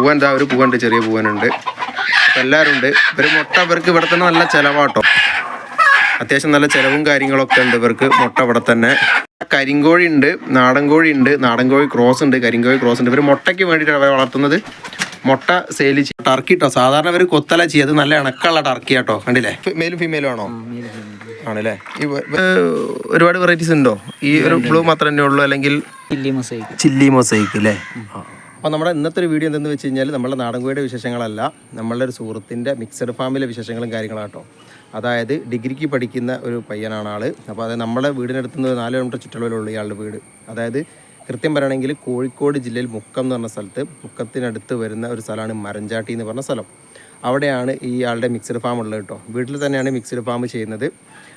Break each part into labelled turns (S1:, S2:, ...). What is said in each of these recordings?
S1: പൂവൻ എന്താ ഒരു പൂവുണ്ട് ചെറിയ പൂവനുണ്ട്. അപ്പം എല്ലാവരും ഉണ്ട് ഇവർ മുട്ട ഇവർക്ക് ഇവിടെ തന്നെ നല്ല ചിലവാട്ടോ. അത്യാവശ്യം നല്ല ചിലവും കാര്യങ്ങളൊക്കെ ഉണ്ട് ഇവർക്ക് മുട്ട ഇവിടെ തന്നെ. കരിങ്കോഴി ഉണ്ട് നാടൻ കോഴി ഉണ്ട് നാടൻ കോഴി ക്രോസ് ഉണ്ട് കരിങ്കോഴി ക്രോസ് ഉണ്ട്. ഇവർ മുട്ടയ്ക്ക് വേണ്ടിയിട്ടാണ് അവരെ വളർത്തുന്നത്. മുട്ട സെയിൽ ചെയ്യും ടർക്കി കേട്ടോ സാധാരണ ഇവർ കൊത്തല ചെയ്യത് നല്ല ഇണക്കമുള്ള ടർക്കി ആട്ടോ. കണ്ടില്ലേ? മെയിലും ഫീമെയിലും ആണോ? ആണല്ലേ? ഒരുപാട് വെറൈറ്റീസ് ഉണ്ടോ? ഈ ഒരു ബ്ലൂ മാത്രമേ തന്നെ ഉള്ളൂ അല്ലെങ്കിൽ
S2: ചില്ലി മൊസൈക്ക്
S1: ചില്ലി മൊസൈക്ക് അല്ലേ അപ്പോൾ നമ്മുടെ ഇന്നത്തെ ഒരു വീഡിയോ എന്തെന്ന് വെച്ച് കഴിഞ്ഞാൽ നമ്മുടെ നാടൻ കോഴിയുടെ വിശേഷങ്ങളല്ല നമ്മളുടെ ഒരു സുഹൃത്തിന്റെ മിക്സഡ് ഫാമിലെ വിശേഷങ്ങളും കാര്യങ്ങളാണ് കാര്യങ്ങളാട്ടോ അതായത് ഡിഗ്രിക്ക് പഠിക്കുന്ന ഒരു പയ്യനാണ് ആൾ അപ്പോൾ അത് നമ്മുടെ വീടിനടുത്ത് നിന്ന് നാല് കിലോമീറ്റർ ചുറ്റളവിലുള്ള ഇയാളുടെ വീട്. അതായത് കൃത്യം പറയുകയാണെങ്കിൽ കോഴിക്കോട് ജില്ലയിൽ മുക്കം എന്ന് പറഞ്ഞ സ്ഥലത്ത് മുക്കത്തിനടുത്ത് വരുന്ന ഒരു സ്ഥലമാണ് മരഞ്ചാട്ടി എന്ന് പറഞ്ഞ സ്ഥലം. അവിടെയാണ് ഈ ആളുടെ മിക്സഡ് ഫാം ഉള്ളത് കേട്ടോ. വീട്ടിൽ തന്നെയാണ് മിക്സഡ് ഫാം ചെയ്യുന്നത്.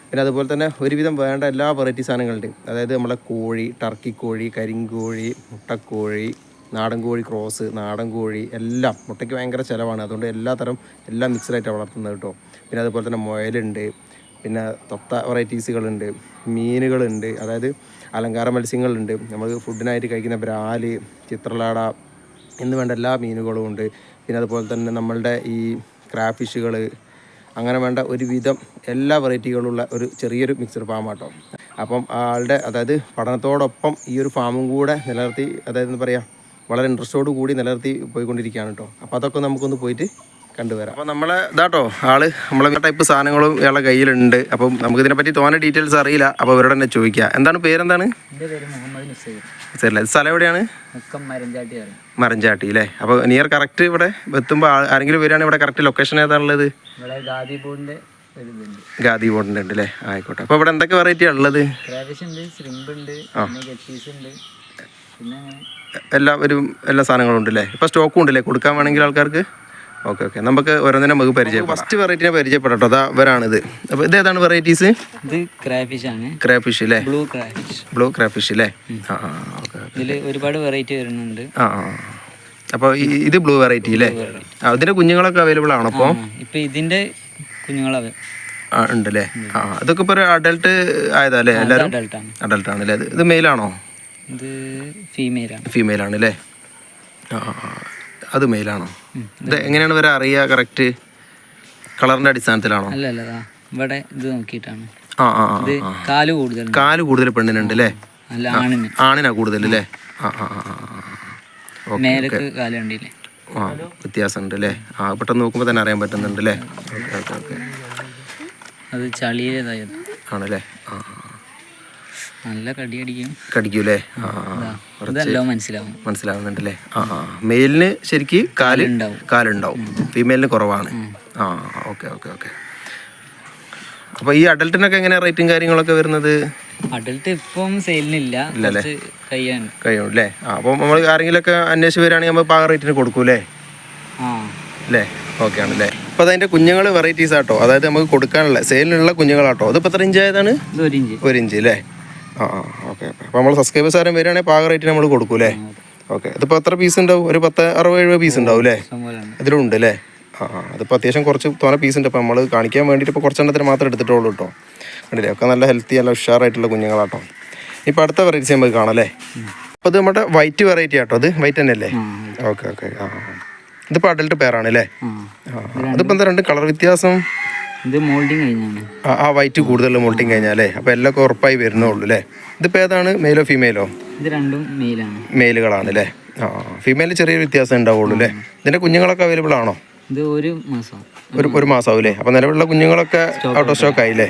S1: പിന്നെ അതുപോലെ തന്നെ ഒരുവിധം വേണ്ട എല്ലാ വെറൈറ്റി സാധനങ്ങളുണ്ട്. അതായത് നമ്മളെ കോഴി ടർക്കി കോഴി കരിങ്കോഴി മുട്ടക്കോഴി നാടൻ കോഴി ക്രോസ് നാടൻ കോഴി എല്ലാം. മുട്ടയ്ക്ക് ഭയങ്കര ചിലവാണ്. അതുകൊണ്ട് എല്ലാ തരം എല്ലാം മിക്സഡായിട്ടാണ് വളർത്തുന്നത് കേട്ടോ. പിന്നെ അതുപോലെ തന്നെ മുയലുണ്ട്. പിന്നെ തൊത്ത വെറൈറ്റീസുകളുണ്ട് മീനുകളുണ്ട്. അതായത് അലങ്കാര മത്സ്യങ്ങളുണ്ട്. നമ്മൾ ഫുഡിനായിട്ട് കഴിക്കുന്ന ബ്രാൽ ചിത്രലാട എന്ന് വേണ്ട എല്ലാ മീനുകളും ഉണ്ട്. പിന്നെ അതുപോലെ തന്നെ നമ്മളുടെ ഈ ക്രാഫിഷുകൾ അങ്ങനെ വേണ്ട ഒരുവിധം എല്ലാ വെറൈറ്റികളുള്ള ഒരു ചെറിയൊരു മിക്സഡ് കേട്ടോ അപ്പം ആളുടെ അതായത് പഠനത്തോടൊപ്പം ഈ ഒരു ഫാമും കൂടെ നിലനിർത്തി അതായത് എന്താ പറയുക വളരെ ഇൻട്രസ്റ്റോട് കൂടി നിലനിർത്തി പോയിക്കൊണ്ടിരിക്കുകയാണ് കേട്ടോ. അപ്പോൾ അതൊക്കെ നമുക്കൊന്ന് പോയിട്ട് കണ്ടുവരാം. അപ്പോൾ നമ്മളെ ഇതാട്ടോ ആൾ നമ്മളെ ടൈപ്പ് സാധനങ്ങളും ഇയാളെ കയ്യിലുണ്ട്. അപ്പം നമുക്ക് ഇതിനെപ്പറ്റി തോന്നുന്ന ഡീറ്റെയിൽസ് അറിയില്ല. അപ്പോൾ അവരോട് തന്നെ ചോദിക്കുക. എന്താണ് പേരെന്താണ്?
S2: പേര് മുഹമ്മദ് നിസൈർ.
S1: ശരിയല്ല ഇത് സ്ഥലം എവിടെയാണ്?
S2: മരഞ്ചാട്ടി
S1: അല്ലേ അപ്പോൾ നിയർ കറക്റ്റ് ഇവിടെ എത്തുമ്പോൾ ആരെങ്കിലും വരികയാണെങ്കിൽ ഇവിടെ കറക്റ്റ് ലൊക്കേഷൻ ഏതാണുള്ളത്? ഗാദി ബോർഡിന്റെ ഉണ്ട് അല്ലേ ആയിക്കോട്ടെ. അപ്പോൾ ഇവിടെ എന്തൊക്കെ വെറൈറ്റിയാണ് ഉള്ളത്
S2: പിന്നെ അങ്ങനെ
S1: എല്ലാ ഒരു എല്ലാ സാധനങ്ങളും ഉണ്ടല്ലേ ഇപ്പോൾ സ്റ്റോക്കും ഉണ്ടല്ലേ കൊടുക്കാൻ വേണമെങ്കിൽ ആൾക്കാർക്ക്? Okay okay. നമുക്ക് ഓരോന്നിനെ നമുക്ക് പരിചയം ഫസ്റ്റ് വെറൈറ്റിനെ പരിചയപ്പെടട്ടോ അതാ ഇവരാണിത്. അപ്പോൾ ഇത് ഏതാണ് വെറൈറ്റീസ്
S2: ഇത് ക്രാഫിഷ് ആണ്.
S1: ക്രാഫിഷ് അല്ലേ
S2: ബ്ലൂ ക്രാഫിഷ്
S1: ബ്ലൂ ക്രാഫിഷ് അല്ലേ ആ ആ ഓക്കെ
S2: ഇതിൽ ഒരുപാട് വെറൈറ്റി വരുന്നുണ്ട്.
S1: ആ അപ്പോൾ ഇത് ബ്ലൂ വെറൈറ്റി അല്ലേ ആ ഇതിന്റെ കുഞ്ഞുങ്ങളൊക്കെ അവൈലബിൾ ആണോ അപ്പോൾ
S2: ഇപ്പോൾ ഇപ്പൊ ഇതിന്റെ കുഞ്ഞുങ്ങളെ
S1: ആ ഉണ്ടല്ലേ? ആ അതൊക്കെ ഇപ്പോൾ ഒരു അഡൽട്ട് ആയതാ അല്ലേ എല്ലാവരും
S2: അഡൾട്ടാണ്
S1: അല്ലേ ഇത് മെയിലാണോ
S2: ഇത് ഫീമെയിലാണ്
S1: ഫീമെയിൽ ആണ് അല്ലേ ആ. അത് മെയിലാണോ ഇത് എങ്ങനെയാണ് വരെ അറിയുക? കറക്റ്റ് കളറിന്റെ അടിസ്ഥാനത്തിലാണോ?
S2: അല്ല അല്ല ഇവിടെ ഇത് നോക്കിയിട്ടാണ്.
S1: ആ ആ
S2: ഇത് കാൽ കൂടുതൽ
S1: കാൽ കൂടുതൽ പെണ്ണിനുണ്ട് അല്ലേ
S2: അല്ല ആണിന്.
S1: ആണിനാ കൂടുതൽ അല്ലേ ആ ആ
S2: മേലക്ക് കാൽ കണ്ടില്ലേ?
S1: ആ വ്യത്യാസമുണ്ട് അല്ലേ ആ പെട്ടെന്ന് നോക്കുമ്പോൾ തന്നെ അറിയാൻ പറ്റുന്നുണ്ട് അല്ലേ ഓക്കെ ഓക്കെ ഓക്കെ
S2: അത് ചളിയിലേതായത്
S1: ആണല്ലേ.
S2: നല്ല കടി അടിക്കും
S1: കടിക്കൂലേ.
S2: മനസ്സിലാവും.
S1: മനസ്സിലാവുന്നുണ്ടല്ലേ? ആ മെയിലിന് ശരിക്ക്
S2: കാൽ.
S1: കാലുണ്ടാവും. ഫീമെയിലിന് കുറവാണ്. ആ ഓക്കെ ഓക്കെ ഓക്കെ. അപ്പൊ ഈ അഡൽട്ടിനൊക്കെ എങ്ങനെ റേറ്റും കാര്യങ്ങളൊക്കെ വരുന്നത്?
S2: അഡൽട്ട് ഇപ്പം സെയിലിനില്ല. കയ്യാണ്.
S1: കഴിയും അല്ലേ ആ അപ്പോൾ നമ്മൾ ആരെങ്കിലുമൊക്കെ അന്വേഷിച്ച് വരികയാണെങ്കിൽ നമ്മൾ പാക റേറ്റിന് കൊടുക്കൂലേ? അല്ലേ ഓക്കെ ആണല്ലേ അപ്പോൾ അതിന്റെ കുഞ്ഞുങ്ങൾ വെറൈറ്റീസ് ആട്ടോ. അതായത് നമുക്ക് കൊടുക്കാനുള്ള സെയിലിനുള്ള കുഞ്ഞുങ്ങളാട്ടോ. അതിപ്പോൾ എത്ര ഇഞ്ച് ആയതാണ്?
S2: ഒരു ഇഞ്ച്.
S1: അല്ലേ ആ ആ ഓക്കെ അപ്പോൾ നമ്മൾ സബ്സ്ക്രൈബേഴ്സ് ആരും വരികയാണെങ്കിൽ പാക റേറ്റ് നമ്മൾ കൊടുക്കൂലേ? ഓക്കെ. അതിപ്പോൾ എത്ര പീസ് ഉണ്ടാവും? ഒരു പത്ത് അറുപത് എഴുപത് പീസ് ഉണ്ടാവും അല്ലേ? അതിലുണ്ട് ഉണ്ട്. അല്ലേ? ആ ആ. അതിപ്പോൾ അത്യാവശ്യം കുറച്ച് തോനെ പീസ് ഉണ്ട്. അപ്പോൾ നമ്മൾ കാണിക്കാൻ വേണ്ടിയിട്ട് ഇപ്പോൾ കുറച്ചെണ്ണത്തിന് മാത്രം എടുത്തിട്ടുള്ളൂ കേട്ടോ. കണ്ടില്ലേ? ഒക്കെ നല്ല ഹെൽത്തി നല്ല ഉഷാറായിട്ടുള്ള കുഞ്ഞുങ്ങളാട്ടോ. ഇപ്പോൾ അടുത്ത വെറൈറ്റീസ് നമുക്ക് കാണാം അല്ലേ? അപ്പോൾ ഇത് നമ്മുടെ വൈറ്റ് വെറൈറ്റി ആട്ടോ. അത് വൈറ്റ് തന്നെ അല്ലേ ഓക്കെ ഓക്കെ. ആ. ഇതിപ്പോൾ അഡൽട്ട് പേരാണ് അല്ലേ?
S2: ആ.
S1: അതിപ്പോൾ എന്താ രണ്ട് കളർ വ്യത്യാസം?
S2: ഇത് മോൾഡിങ് കഴിഞ്ഞാണ്.
S1: ആ വൈറ്റ് കൂടുതൽ മോൾട്ടിങ് കഴിഞ്ഞാൽ അല്ലേ അപ്പോൾ എല്ലാം ഉറപ്പായി വരുന്നുള്ളൂ അല്ലേ ഇതിപ്പോൾ ഏതാണ് മെയിലോ ഫീമെയിലോ
S2: ഇത് രണ്ടും മെയിലാണ്
S1: മെയിലുകളാണ് അല്ലേ ആ ഫീമെയിൽ ചെറിയൊരു വ്യത്യാസം ഉണ്ടാവുള്ളൂ അല്ലേ ഇതിന്റെ കുഞ്ഞുങ്ങളൊക്കെ അവൈലബിൾ ആണോ?
S2: ഇത് ഒരു മാസം.
S1: ഒരു ഒരു മാസമാവില്ലേ അപ്പോൾ നിലവിലുള്ള കുഞ്ഞുങ്ങളൊക്കെ ഔട്ട് ഓഫ് സ്റ്റോക്ക് ആയില്ലേ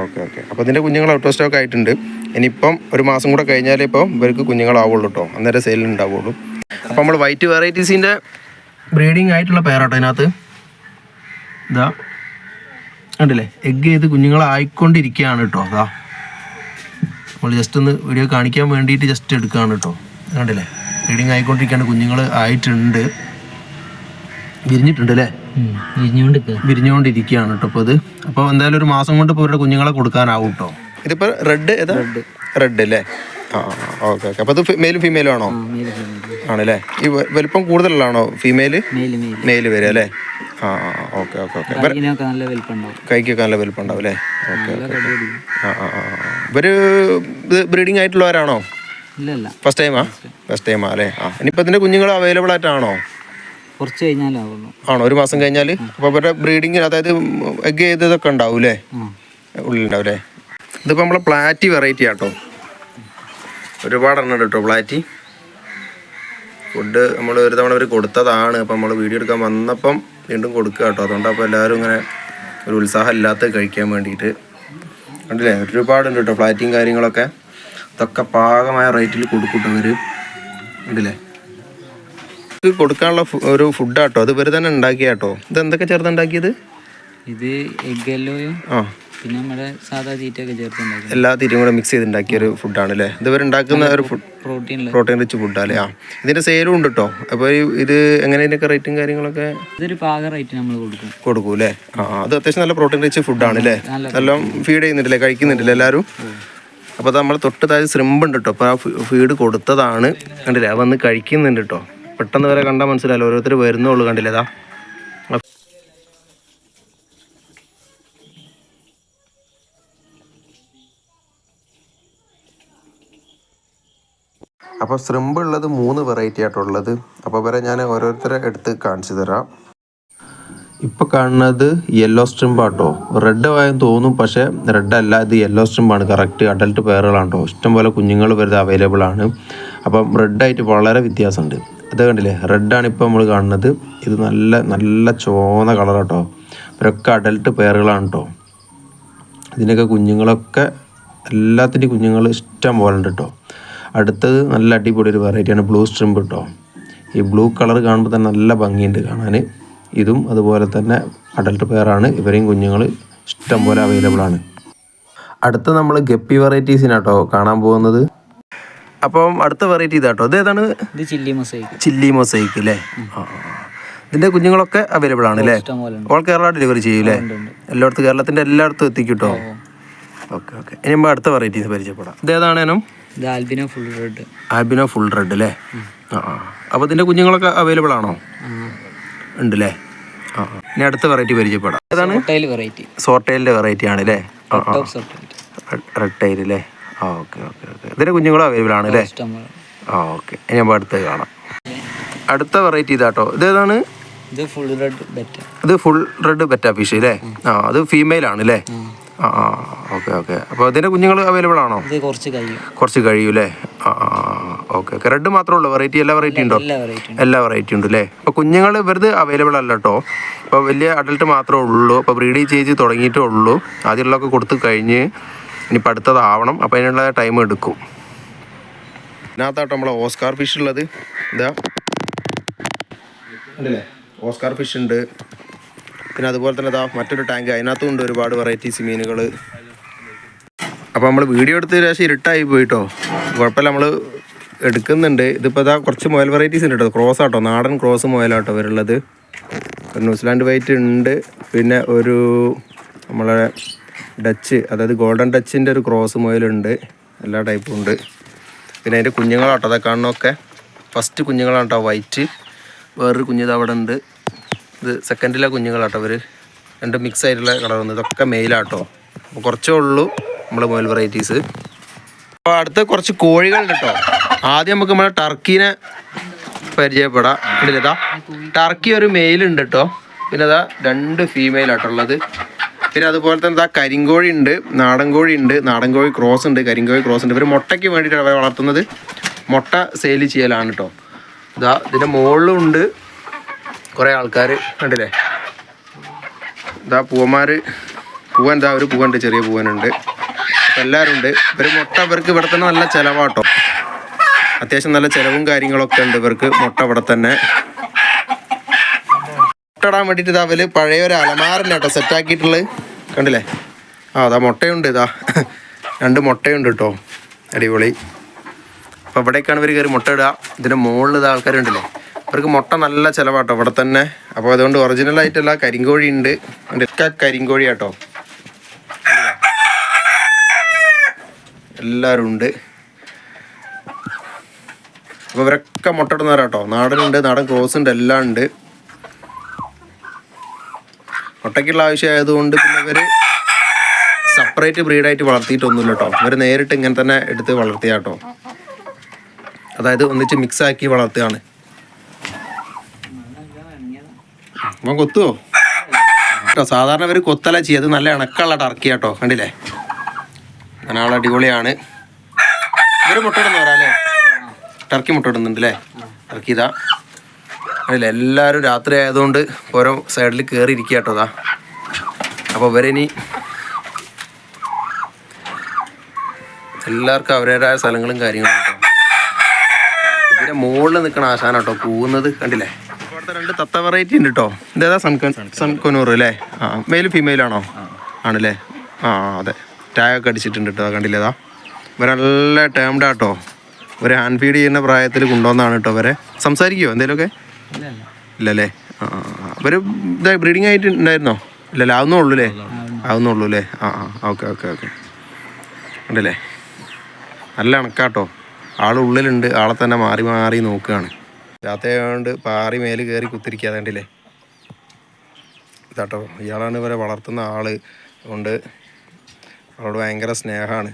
S1: ഓക്കെ ഓക്കെ. അപ്പോൾ ഇതിന്റെ കുഞ്ഞുങ്ങൾ ഔട്ട് ഓഫ് സ്റ്റോക്ക് ആയിട്ടുണ്ട്. ഇനിയിപ്പം ഒരു മാസം കൂടെ കഴിഞ്ഞാലേ ഇപ്പം ഇവർക്ക് കുഞ്ഞുങ്ങളാവുള്ളൂ കേട്ടോ അന്നേരം സെയിലിൽ ഉണ്ടാവുള്ളൂ. അപ്പോൾ നമ്മൾ വൈറ്റ് വെറൈറ്റീസിന്റെ ബ്രീഡിങ് ആയിട്ടുള്ള പേരാട്ടോ അതിനകത്ത് ഇതാ. കണ്ടില്ലേ? എഗ് ചെയ്ത് കുഞ്ഞുങ്ങളായിക്കൊണ്ടിരിക്കുകയാണ് കേട്ടോ. അതാ. നമ്മൾ ജസ്റ്റ് ഒന്ന് വീഡിയോ കാണിക്കാൻ വേണ്ടിയിട്ട് ജസ്റ്റ് എടുക്കുകയാണ് കേട്ടോ. കണ്ടില്ലേ? ബ്രീഡിങ് ആയിക്കൊണ്ടിരിക്കുകയാണ്. കുഞ്ഞുങ്ങൾ ആയിട്ടുണ്ട്. വിരിഞ്ഞിട്ടുണ്ട് അല്ലേ? വിരിഞ്ഞുകൊണ്ടിരിക്കുകയാണ് കേട്ടോ അപ്പോൾ ഇത്. അപ്പോൾ എന്തായാലും ഒരു മാസം കൊണ്ട് ഇപ്പോൾ ഇവരുടെ കുഞ്ഞുങ്ങളെ കൊടുക്കാനാവും കേട്ടോ. ഇതിപ്പോൾ റെഡ് ഏതാ? റെഡ് അല്ലേ? ആ ഓക്കെ ഓക്കെ അപ്പോൾ അത് മെയിലും ഫീമെയിലും ആണോ? ആണല്ലേ? ഈ വലിപ്പം കൂടുതലാണോ ഫീമെയിൽ
S2: മെയിൽ
S1: വരെ അല്ലേ? ആ ഓക്കെ ഓക്കെ ഓക്കെ.
S2: വലിപ്പമുണ്ടാവും
S1: കൈക്കൊക്കെ നല്ല വലിപ്പുണ്ടാവും. അല്ലേ? ഓക്കെ
S2: നല്ല
S1: ആ ആ ആ ആ. ഇവർ ബ്രീഡിംഗ് ആയിട്ടുള്ളവരാണോ? ഫസ്റ്റ് ടൈമാ ഫസ്റ്റ് ടൈമാ അല്ലേ? ആ ഇനിയിപ്പോൾ ഇതിന്റെ കുഞ്ഞുങ്ങൾ അവൈലബിൾ ആയിട്ടാണോ?
S2: കുറച്ച് കഴിഞ്ഞാലാവുള്ളൂ
S1: ആണോ? ഒരു മാസം കഴിഞ്ഞാൽ അപ്പോൾ അവരുടെ ബ്രീഡിങ് അതായത് എഗ് ചെയ്തതൊക്കെ ഉണ്ടാവും അല്ലേ?
S2: ആ.
S1: ഉള്ളിലുണ്ടാവും അല്ലേ? ഇതിപ്പോൾ നമ്മളെ പ്ലാറ്റി വെറൈറ്റി ആട്ടോ. ഒരുപാടെണ്ണം ഉണ്ട് കേട്ടോ പ്ലാറ്റി. ഫുഡ് നമ്മൾ ഒരു തവണ അവർ കൊടുത്തതാണ്. അപ്പം നമ്മൾ വീഡിയോ എടുക്കാൻ വന്നപ്പം വീണ്ടും കൊടുക്കുക കേട്ടോ. അതുകൊണ്ട് അപ്പോൾ എല്ലാവരും ഇങ്ങനെ ഒരു ഉത്സാഹം ഇല്ലാത്ത കഴിക്കാൻ വേണ്ടിയിട്ട്. കണ്ടില്ലേ? ഒരുപാടുണ്ട് കേട്ടോ ഫ്ലാറ്റും കാര്യങ്ങളൊക്കെ. ഇതൊക്കെ പാകമായ റേറ്റിൽ കൊടുക്കൂട്ടവർ കണ്ടില്ലേ? ഇത് കൊടുക്കാനുള്ള ഒരു ഫുഡാട്ടോ. അത് ഇവർ തന്നെ ഉണ്ടാക്കിയാട്ടോ ഇതെന്തൊക്കെ ഇത് എന്തൊക്കെ ചേർത്തുണ്ടാക്കിയത്
S2: ഇത് എഗ് എല്ലോയും
S1: ആ.
S2: പിന്നെ നമ്മുടെ സാധാ തീറ്റയൊക്കെ ചേർത്തുണ്ടാക്കും
S1: എല്ലാ തീറ്റയും കൂടെ മിക്സ് ചെയ്തുണ്ടാക്കിയ ഒരു ഫുഡാണ് അല്ലേ ഇതുവരെ ഉണ്ടാക്കുന്ന ഒരു ഫുഡ്
S2: പ്രോട്ടീൻ
S1: പ്രോട്ടീൻ റിച്ച് ഫുഡാണ് ആ. ഇതിന്റെ സെയിലും ഉണ്ട് കേട്ടോ അപ്പോൾ ഇത് എങ്ങനെ ഇതിന്റെ റേറ്റും കാര്യങ്ങളൊക്കെ
S2: ഇതൊരു പാക റേറ്റ് നമ്മൾ കൊടുക്കും.
S1: കൊടുക്കും അല്ലേ ആ. അത് അത്യാവശ്യം നല്ല പ്രോട്ടീൻ റിച്ച് ഫുഡാണ് അല്ലേ എല്ലാം ഫീഡ് ചെയ്യുന്നുണ്ടല്ലേ? കഴിക്കുന്നുണ്ടല്ലേ എല്ലാവരും അപ്പോൾ അത് നമ്മൾ തൊട്ട് താഴെ ശ്രിമ്പ് ഉണ്ട് കേട്ടോ അപ്പോൾ ആ ഫീഡ് കൊടുത്തതാണ്. കണ്ടില്ലേ? വന്ന് കഴിക്കുന്നുണ്ട് കേട്ടോ പെട്ടെന്ന് വരെ കണ്ടാൽ മനസ്സിലായല്ലോ ഓരോരുത്തർ വരുന്നുള്ളൂ കണ്ടില്ലേ? അതാ. അപ്പോൾ ശ്രിമ്പ് ഉള്ളത് മൂന്ന് വെറൈറ്റി ആയിട്ടുള്ളത്. അപ്പോൾ വരെ ഞാൻ ഓരോരുത്തരെ എടുത്ത് കാണിച്ചു തരാം. ഇപ്പോൾ കാണുന്നത് യെല്ലോ സ്ട്രിംബ് ആട്ടോ. റെഡ് ആയെന്ന് തോന്നും പക്ഷേ റെഡ് അല്ല ഇത് യെല്ലോ സ്ട്രിംബാണ് കറക്റ്റ് അഡൽട്ട് പെയറുകളാണ് ഇഷ്ടംപോലെ കുഞ്ഞുങ്ങൾ വരുന്നത് അവൈലബിൾ ആണ്. അപ്പം റെഡായിട്ട് വളരെ വ്യത്യാസമുണ്ട്. ഇത് കണ്ടില്ലേ? റെഡാണ് ഇപ്പോൾ നമ്മൾ കാണുന്നത്. ഇത് നല്ല നല്ല ചോന്ന കളർ കേട്ടോ ഇവരൊക്കെ അഡൽട്ട് പെയറുകളാണ് കേട്ടോ ഇതിന്റെയൊക്കെ കുഞ്ഞുങ്ങളൊക്കെ എല്ലാത്തിന്റെയും കുഞ്ഞുങ്ങൾ ഇഷ്ടം പോലെ ഉണ്ട് കേട്ടോ അടുത്തത് നല്ല അടിപൊളി ഒരു വെറൈറ്റിയാണ് ബ്ലൂ സ്ട്രിം കേട്ടോ ഈ ബ്ലൂ കളർ കാണുമ്പോൾ തന്നെ നല്ല ഭംഗിയുണ്ട് കാണാൻ ഇതും അതുപോലെ തന്നെ അഡൽട്ട് പെയറാണ് ഇവരെയും കുഞ്ഞുങ്ങൾ ഇഷ്ടം പോലെ അവൈലബിൾ ആണ്. അടുത്ത നമ്മൾ ഗപ്പി വെറൈറ്റീസിനാട്ടോ കാണാൻ പോകുന്നത്. അപ്പം അടുത്ത വെറൈറ്റി ഇതാട്ടോ. ഇത് ഏതാണ്?
S2: ചില്ലി മൊസൈക്ക്
S1: ചില്ലി മൊസൈക്ക് അല്ലേ. ഇതിന്റെ കുഞ്ഞുങ്ങളൊക്കെ അവൈലബിൾ ആണ് അല്ലേ ഓൾ കേരള ഡെലിവറി ചെയ്യൂലേ എല്ലായിടത്തും കേരളത്തിന്റെ എല്ലായിടത്തും എത്തിക്കും കേട്ടോ ഓക്കെ ഓക്കെ. ഇനി നമ്മൾ അടുത്ത വെറൈറ്റീസ് പരിചയപ്പെടാം. ഇതേതാണേനും ഏനം?
S2: ഇത് albino full red.
S1: Albino full red അല്ലേ ആ ഇതിന്റെ അപ്പോൾ ഇതിന്റെ കുഞ്ഞുങ്ങളൊക്കെ അവൈലബിൾ ആണോ? ഉണ്ട് അല്ലേ ആ. ഇനി അടുത്ത വെറൈറ്റി പരിചയപ്പെടാം. ഏതാണ്?
S2: വെറൈറ്റി
S1: സോർട്ടൈലിന്റെ വെറൈറ്റി ആണ് അല്ലേ റെഡ് ടൈൽ അല്ലേ ആ ഓക്കെ ഓക്കെ ഓക്കെ. ഇതിന്റെ കുഞ്ഞുങ്ങളും അവൈലബിൾ ആണ് അല്ലേ ആ ഓക്കെ. ഇനി അടുത്ത അടുത്ത് കാണാം. അടുത്ത വെറൈറ്റി ഇതാട്ടോ ഇതേതാണ്
S2: ഇത് ഫുൾ റെഡ് ബെറ്റ
S1: ഇത് ഫുൾ റെഡ് ബെറ്റ ഫിഷ് അല്ലേ ആ അത് ഫീമെയിൽ ആണ് അല്ലേ ആ ആ ഓക്കെ ഓക്കെ. അപ്പോൾ ഇതിന്റെ കുഞ്ഞുങ്ങൾ അവൈലബിൾ ആണോ?
S2: ഇത് കുറച്ച് കഴിയും.
S1: കുറച്ച് കഴിയൂലേ? ആ ആ ഓക്കെ ഓക്കെ. റെഡ് മാത്രമേ ഉള്ളൂ? വെറൈറ്റി എല്ലാ വെറൈറ്റി ഉണ്ടോ?
S2: എല്ലാ വെറൈറ്റി
S1: എല്ലാ വെറൈറ്റി ഉണ്ട് അല്ലേ അപ്പോൾ കുഞ്ഞുങ്ങൾ വെറുതെ അവൈലബിൾ അല്ല കേട്ടോ അപ്പോൾ വലിയ അഡൾട്ട് മാത്രമേ ഉള്ളൂ. അപ്പോൾ ബ്രീഡിങ് ചെയ്ത് തുടങ്ങിയിട്ടേ ഉള്ളൂ. ആദ്യമുള്ളതൊക്കെ കൊടുത്ത് കഴിഞ്ഞ് ഇനിയിപ്പോൾ അടുത്തതാവണം. അപ്പോൾ അതിനുള്ള ടൈം എടുക്കും. ഇതിനകത്താട്ടോ നമ്മളെ ഓസ്കാർ ഫിഷ് ഉള്ളത്. ഇതാ. ഉണ്ടല്ലേ? ഓസ്കാർ ഫിഷ് ഉണ്ട്. പിന്നെ അതുപോലെ തന്നെ ഇതാ മറ്റൊരു ടാങ്ക് അതിനകത്തും ഉണ്ട് ഒരുപാട് വെറൈറ്റീസ് മീനുകൾ അപ്പോൾ നമ്മൾ വീഡിയോ എടുത്ത ശേഷം ഇരുട്ടായി പോയിട്ടോ. കുഴപ്പമില്ല നമ്മൾ എടുക്കുന്നുണ്ട്. ഇതിപ്പോൾ ഇതാ കുറച്ച് മുയൽ വെറൈറ്റീസ് ഉണ്ട് കേട്ടോ. ക്രോസ് ആട്ടോ നാടൻ ക്രോസ് മുയലാട്ടോ അവരുള്ളത് ന്യൂസിലാൻഡ് വൈറ്റ് ഉണ്ട്. പിന്നെ ഒരു നമ്മളെ ഡച്ച് അതായത് ഗോൾഡൻ ഡച്ചിന്റെ ഒരു ക്രോസ് മുയലുണ്ട്. എല്ലാ ടൈപ്പും ഉണ്ട്. പിന്നെ അതിന്റെ കുഞ്ഞുങ്ങളാട്ടോ അതൊക്കെ കാണണമൊക്കെ ഫസ്റ്റ് കുഞ്ഞുങ്ങളാണ് കേട്ടോ വൈറ്റ്. വേറൊരു കുഞ്ഞിത് അവിടെ ഉണ്ട് ഇത് സെക്കൻഡിലെ കുഞ്ഞുങ്ങളാട്ടോ അവർ രണ്ട് മിക്സ് ആയിട്ടുള്ള കളർ വന്നത് ഇതൊക്കെ മെയിലാട്ടോ അപ്പോൾ കുറച്ചേ ഉള്ളൂ നമ്മളെ മുയൽ വെറൈറ്റീസ് അപ്പോൾ അടുത്ത് കുറച്ച് കോഴികളുണ്ട് കേട്ടോ ആദ്യം നമുക്ക് നമ്മുടെ ടർക്കീനെ പരിചയപ്പെടാം. ഇതാ ടർക്കി ഒരു മെയിലുണ്ട് കേട്ടോ പിന്നെ അതാ രണ്ട് ഫീമെയിലാട്ടോ ഉള്ളത്. പിന്നെ അതുപോലെ തന്നെ ഇതാ കരിങ്കോഴി ഉണ്ട് നാടൻ കോഴി ഉണ്ട് നാടൻ കോഴി ക്രോസ് ഉണ്ട് കരിങ്കോഴി ക്രോസ് ഉണ്ട്. ഇവർ മുട്ടയ്ക്ക് വേണ്ടിയിട്ടാണ് അവരെ വളർത്തുന്നത്. മുട്ട സെയിൽ ചെയ്യലാണ് കേട്ടോ ഇതാ ഇതിന്റെ മുകളിലും ഉണ്ട്. കുറേ ആൾക്കാർ കണ്ടില്ലേ? ഇതാ പൂവന്മാർ പൂവൻ എന്താ ഒരു പൂവുണ്ട് ചെറിയ പൂവനുണ്ട്. അപ്പം എല്ലാവരും ഉണ്ട് ഇവർ മുട്ട ഇവർക്ക് ഇവിടെ തന്നെ നല്ല ചിലവാട്ടോ. അത്യാവശ്യം നല്ല ചിലവും കാര്യങ്ങളൊക്കെ ഉണ്ട് ഇവർക്ക് മുട്ട ഇവിടെ തന്നെ. മുട്ട ഇടാൻ വേണ്ടിയിട്ട് ഇതാ അവർ പഴയ ഒരു അലമാറില്ല കേട്ടോ സെറ്റാക്കിയിട്ടുള്ളത് കണ്ടില്ലേ? ആ അതാ മുട്ടയുണ്ട് ഇതാ. രണ്ട് മുട്ടയുണ്ട് കേട്ടോ. അടിപൊളി. അപ്പോൾ ഇവിടേക്കാണ് ഇവർ കയറി മുട്ട ഇടുക. ഇതിന്റെ മുകളിൽ ഇത് ആൾക്കാരുണ്ടല്ലേ? ഇവർക്ക് മുട്ട നല്ല ചിലവാട്ടോ ഇവിടെ തന്നെ. അപ്പോൾ അതുകൊണ്ട് ഒറിജിനൽ ആയിട്ടുള്ള കരിങ്കോഴി ഉണ്ട്. കരിങ്കോഴി ആട്ടോ. എല്ലാവരും ഉണ്ട്. അപ്പോൾ ഇവരൊക്കെ മുട്ട ഇടുന്നവരാട്ടോ. നാടനുണ്ട് നാടൻ ക്രോസ് ഉണ്ട് എല്ലാം ഉണ്ട്. മുട്ടയ്ക്കുള്ള ആവശ്യമായതുകൊണ്ട് പിന്നെ ഇവർ സെപ്പറേറ്റ് ബ്രീഡായിട്ട് വളർത്തിയിട്ടൊന്നുമില്ല കേട്ടോ. ഇവർ നേരിട്ട് ഇങ്ങനെ തന്നെ എടുത്ത് വളർത്തിയാട്ടോ. അതായത് ഒന്നിച്ച് മിക്സ് ആക്കി വളർത്തുകയാണ്. അവൻ കൊത്തുവോ കേട്ടോ സാധാരണ ഇവർ കൊത്തല ചെയ്യത് നല്ല ഇണക്കുള്ള ടർക്കി കേട്ടോ കണ്ടില്ലേ? അങ്ങനെയുള്ള അടിപൊളിയാണ്. ഇവർ മുട്ടയിടുന്ന വരാല്ലേ ടർക്കി മുട്ടയിടുന്നുണ്ട് അല്ലേ? ടർക്കി ഇതാ. കണ്ടില്ലേ? എല്ലാവരും രാത്രി ആയതുകൊണ്ട് ഓരോ സൈഡിൽ കയറി ഇരിക്കുക കേട്ടോ ഇതാ. അപ്പോൾ ഇവരിനി എല്ലാവർക്കും അവരുടേതായ സ്ഥലങ്ങളും കാര്യങ്ങളും കേട്ടോ. മുകളിൽ നിൽക്കണ ആശാനാട്ടോ പോകുന്നത് കണ്ടില്ലേ? രണ്ട് തത്ത വെറൈറ്റി ഉണ്ട് കേട്ടോ ഇതേതാ സൺകൺ സൺകൊനൂർ അല്ലേ? ആ മെയിലും ഫീമെയിലാണോ ആണല്ലേ? ആ അതെ. ടാഗൊക്കെ അടിച്ചിട്ടുണ്ട് കേട്ടോ കണ്ടില്ലേ ഇതാ? ഇവരെ നല്ല ടേംഡ് ആട്ടോ ഇവരെ ഹാൻഡ് ഫീഡ് ചെയ്യുന്ന പ്രായത്തിൽ കൊണ്ടുവന്നാണ് കേട്ടോ ഇവരെ. സംസാരിക്കുമോ എന്തെങ്കിലുമൊക്കെ
S2: ഇല്ല ഇല്ല
S1: ഇല്ലല്ലേ? ആ ഇവർ. ഇതാ ബ്രീഡിങ് ആയിട്ട് ഉണ്ടായിരുന്നോ? ഇല്ലല്ലേ? ആവുന്നേ ഉള്ളൂ അല്ലേ? ആവുന്നേ ഉള്ളൂ അല്ലേ? ആ ആ. Okay okay okay. ഉണ്ടല്ലേ നല്ല അണക്കാട്ടോ ആൾ ഉള്ളിലുണ്ട്. ആളെ തന്നെ മാറി മാറി നോക്കുകയാണ്. രാത്രി ആയതുകൊണ്ട് പാറി മേൽ കയറി കുത്തിരിക്കാതെ കണ്ടില്ലേ? ഇതാട്ടോ ഇയാളാണ് ഇവരെ വളർത്തുന്ന ആൾ. അതുകൊണ്ട് അവളോട് ഭയങ്കര സ്നേഹമാണ്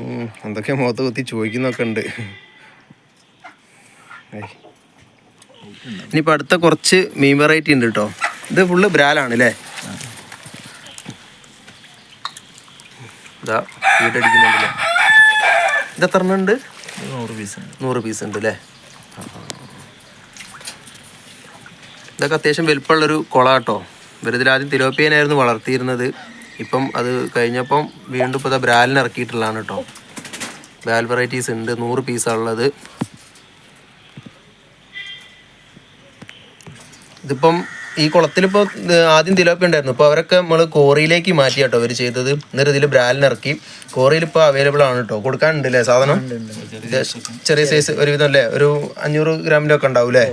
S1: ഉം, എന്തൊക്കെ മുഖത്ത് കുത്തി ചോദിക്കുന്നൊക്കെ ഉണ്ട്. ഇനിയിപ്പോൾ അടുത്ത കുറച്ച് മീൻ വെറൈറ്റി ഉണ്ട് കേട്ടോ ഇത് ഫുള്ള് ബ്രാലാണ് അല്ലേ ഇതാ വീട്ടടിക്കുന്നുണ്ടല്ലേ ഇത് എത്ര
S2: നൂറ് പീസ്
S1: ഉണ്ട്. അല്ലേ ഇതൊക്കെ അത്യാവശ്യം വലുപ്പമുള്ളൊരു കുള കേട്ടോ ഇവരിതിൽ ആദ്യം തിലോപ്പിയനായിരുന്നു വളർത്തിയിരുന്നത്. ഇപ്പം അത് കഴിഞ്ഞപ്പം വീണ്ടും ഇപ്പോൾ ബ്രാലിന് ഇറക്കിയിട്ടുള്ളതാണ് കേട്ടോ ബ്രാൽ വെറൈറ്റീസ് ഉണ്ട്. നൂറ് പീസാണുള്ളത് ഇതിപ്പം ഈ കുളത്തിലിപ്പോൾ ആദ്യം തിലോപ്പി ഉണ്ടായിരുന്നു. ഇപ്പോൾ അവരൊക്കെ നമ്മൾ കോറിയിലേക്ക് മാറ്റി കേട്ടോ അവർ ചെയ്തത്. എന്നിട്ട് ഇതിൽ ബ്രാലിനിറക്കി കോറിയിൽ ഇപ്പോൾ അവൈലബിൾ ആണ് കേട്ടോ. കൊടുക്കാനുണ്ട് അല്ലേ സാധനം ചെറിയ സൈസ് ഒരുവിധം അല്ലേ ഒരു അഞ്ഞൂറ് ഗ്രാമിന്റെ ഒക്കെ ഉണ്ടാവും അല്ലേ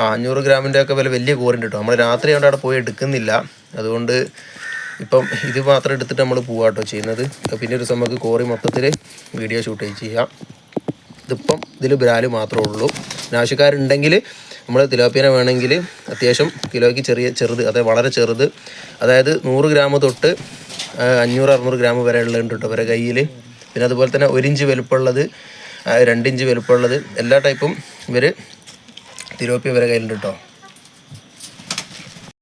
S1: ആ അഞ്ഞൂറ് ഗ്രാമിന്റെ ഒക്കെ വില വലിയ കോറിന്റെ കേട്ടോ. നമ്മൾ രാത്രി കൊണ്ട് അവിടെ പോയി എടുക്കുന്നില്ല. അതുകൊണ്ട് ഇപ്പം ഇത് മാത്രം എടുത്തിട്ട് നമ്മൾ പോവാട്ടോ ചെയ്യുന്നത്. പിന്നെ ഒരു ദിവസം നമുക്ക് കോറി മൊത്തത്തിൽ വീഡിയോ ഷൂട്ട് ചെയ്യാം. ഇതിപ്പം ഇതിൽ ബ്രാൽ മാത്രമേ ഉള്ളൂ. നാശക്കാരുണ്ടെങ്കിൽ ആവശ്യക്കാരുണ്ടെങ്കിൽ നമ്മൾ തിലോപ്പിയനെ വേണമെങ്കിൽ അത്യാവശ്യം കിലോയ്ക്ക് ചെറിയ ചെറുത് അതായത് വളരെ ചെറുത്. അതായത് നൂറ് ഗ്രാം തൊട്ട് അഞ്ഞൂറ് അറുന്നൂറ് ഗ്രാം വരെ ഉള്ളുണ്ട് കേട്ടോ ഇവരെ കയ്യിൽ പിന്നെ അതുപോലെ തന്നെ ഒരിഞ്ച് വലുപ്പമുള്ളത് രണ്ടിഞ്ച് വലുപ്പമുള്ളത് എല്ലാ ടൈപ്പും ഇവർ തിലോപ്പിയ വരെ കയ്യിലുണ്ട് കേട്ടോ